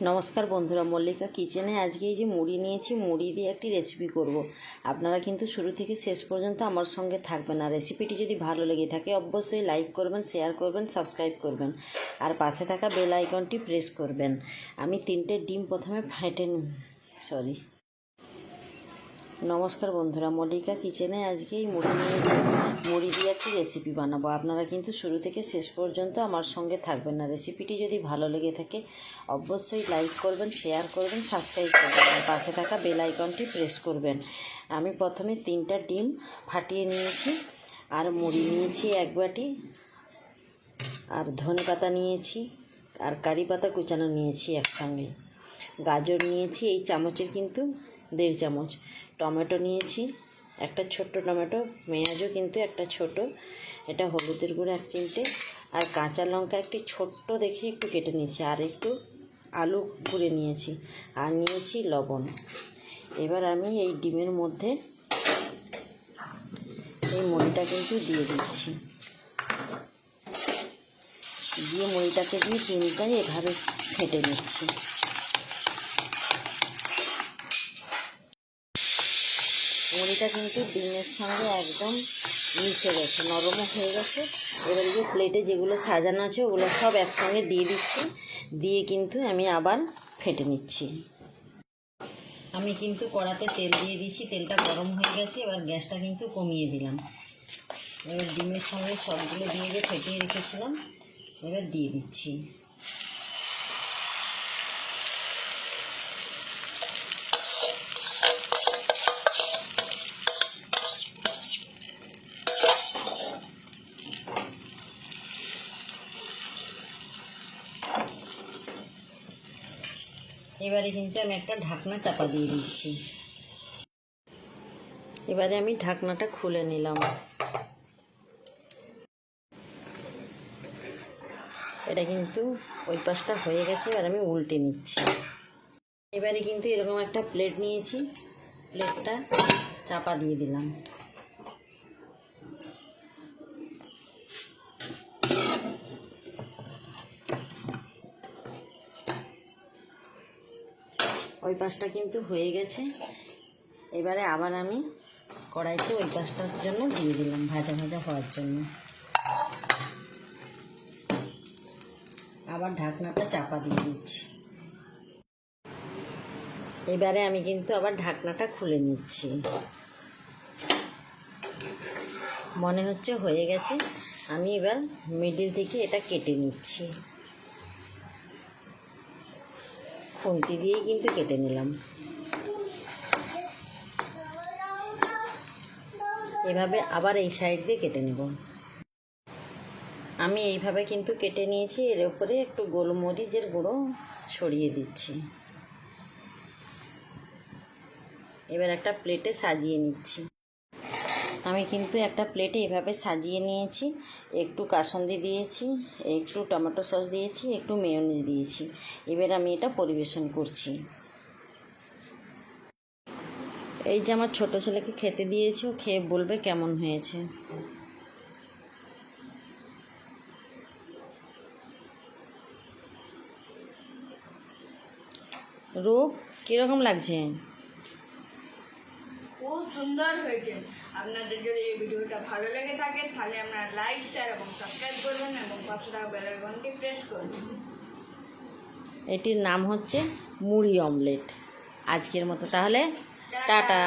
নমস্কার বন্ধুরা, মল্লিকা কিচেনে আজকে এই যে মুড়ি নিয়েছি, মুড়ি দিয়ে একটি রেসিপি করব। আপনারা কিন্তু শুরু থেকে শেষ পর্যন্ত আমার সঙ্গে থাকবেন আর রেসিপিটি যদি ভালো লেগে থাকে, অবশ্যই লাইক করবেন শেয়ার করবেন সাবস্ক্রাইব করবেন আর পাশে থাকা বেল আইকনটি প্রেস করবেন আমি তিনটে ডিম প্রথমে ফেটে সরি নমস্কার বন্ধুরা, মল্লিকা কিচেনে আজকে এই মুড়ি নিয়ে মুড়ি দিয়ে একটি রেসিপি বানাবো। আপনারা কিন্তু শুরু থেকে শেষ পর্যন্ত আমার সঙ্গে থাকবেন না। রেসিপিটি যদি ভালো লেগে থাকে, অবশ্যই লাইক করবেন শেয়ার করবেন সাবস্ক্রাইব করবেন আর পাশে থাকা বেল আইকনটি প্রেস করবেন। আমি প্রথমে তিনটা ডিম ফাটিয়ে নিয়েছি আর মুড়ি নিয়েছি এক বাটি, আর ধনে পাতা নিয়েছি, আর কারি পাতা কুচানো নিয়েছি একসঙ্গে। গাজর নিয়েছি, এই চামচের কিন্তু দেড় চামচ। টমেটো নিয়েছি, একটা ছোট্ট টমেটো পেঁয়াজও কিন্তু একটা ছোট, এটা হলুদের গুঁড়ো এক চিমটে, আর কাঁচা লঙ্কা একটি ছোট্ট দেখে একটু কেটে নিয়েছি, আর একটু আলু কুড়ে নিয়েছি, আর নিয়েছি লবণ। এবার আমি এই ডিমের মধ্যে এই মুড়িটা কিন্তু দিয়ে দিচ্ছি। দিয়ে মুড়িটাকে দিয়ে ডিমটাই এভাবে ফেটে নিচ্ছি। মুড়িটা কিন্তু ডিমের সঙ্গে একদম মিশে গেছে, নরমও হয়ে গেছে। এবার যে প্লেটে যেগুলো সাজানো আছে, ওগুলো সব একসঙ্গে দিয়ে দিচ্ছি। দিয়ে কিন্তু আমি আবার ফেটে নিচ্ছি। আমি কিন্তু কড়াতে তেল দিয়ে দিচ্ছি তেলটা গরম হয়ে গেছে, এবার গ্যাসটা কিন্তু কমিয়ে দিলাম। এবার ডিমের সঙ্গে সবগুলো দিয়ে যে ফেটিয়ে রেখেছিলাম, এবার দিয়ে দিচ্ছি। এবারে কিন্তু আমি একটা ঢাকনা চাপা দিয়ে দিচ্ছি এবারে আমি ঢাকনাটা খুলে নিলাম। এটা কিন্তু ওই পাশটা হয়ে গেছে, এবার আমি উল্টে নিচ্ছি। এবারে কিন্তু এরকম একটা প্লেট নিয়েছি, প্লেটটা চাপা দিয়ে দিলাম। ওই পাশটা কিন্তু হয়ে গেছে। এবারে আবার আমি কড়াইতে ওই পাশটার জন্য দিয়ে দিলাম ভাজা ভাজা হওয়ার জন্য। আবার ঢাকনাটা চাপা দিয়ে দিচ্ছি। এবারে আমি কিন্তু আবার ঢাকনাটা খুলে নিচ্ছি। মনে হচ্ছে হয়ে গেছে। আমি এবার মিডিল থেকে এটা কেটে নিচ্ছি। খুন্তি দিয়েই কিন্তু কেটে নিলাম। এভাবে আবার এই সাইড দিয়ে কেটে নেব। আমি এইভাবে কিন্তু কেটে নিয়েছি, এর উপরে একটু গোলমরিচের গুঁড়ো সরিয়ে দিচ্ছি। এবার একটা প্লেটে সাজিয়ে নিচ্ছি। আমি কিন্তু একটা প্লেটে এভাবে সাজিয়ে নিয়েছি। একটু কাসন্দি দিয়েছি, একটু টমেটো সস দিয়েছি, একটু মেয়নিজ দিয়েছি। এবার আমি এটা পরিবেশন করছি। এই যে আমার ছোটো ছেলেকে খেতে দিয়েছি, ও খেয়ে বলবে কেমন হয়েছে। রূপ, কীরকম লাগছে? সুন্দর হয়েছে। আপনাদের যদি এই ভিডিওটা ভালো লেগে থাকে তাহলে আপনারা লাইক শেয়ার এবং সাবস্ক্রাইব করবেন এবং পাশে থাকা বেলাইকনটি প্রেস করবেন। এটির নাম হচ্ছে মুড়ি অমলেট আজকের মতো তাহলে টাটা।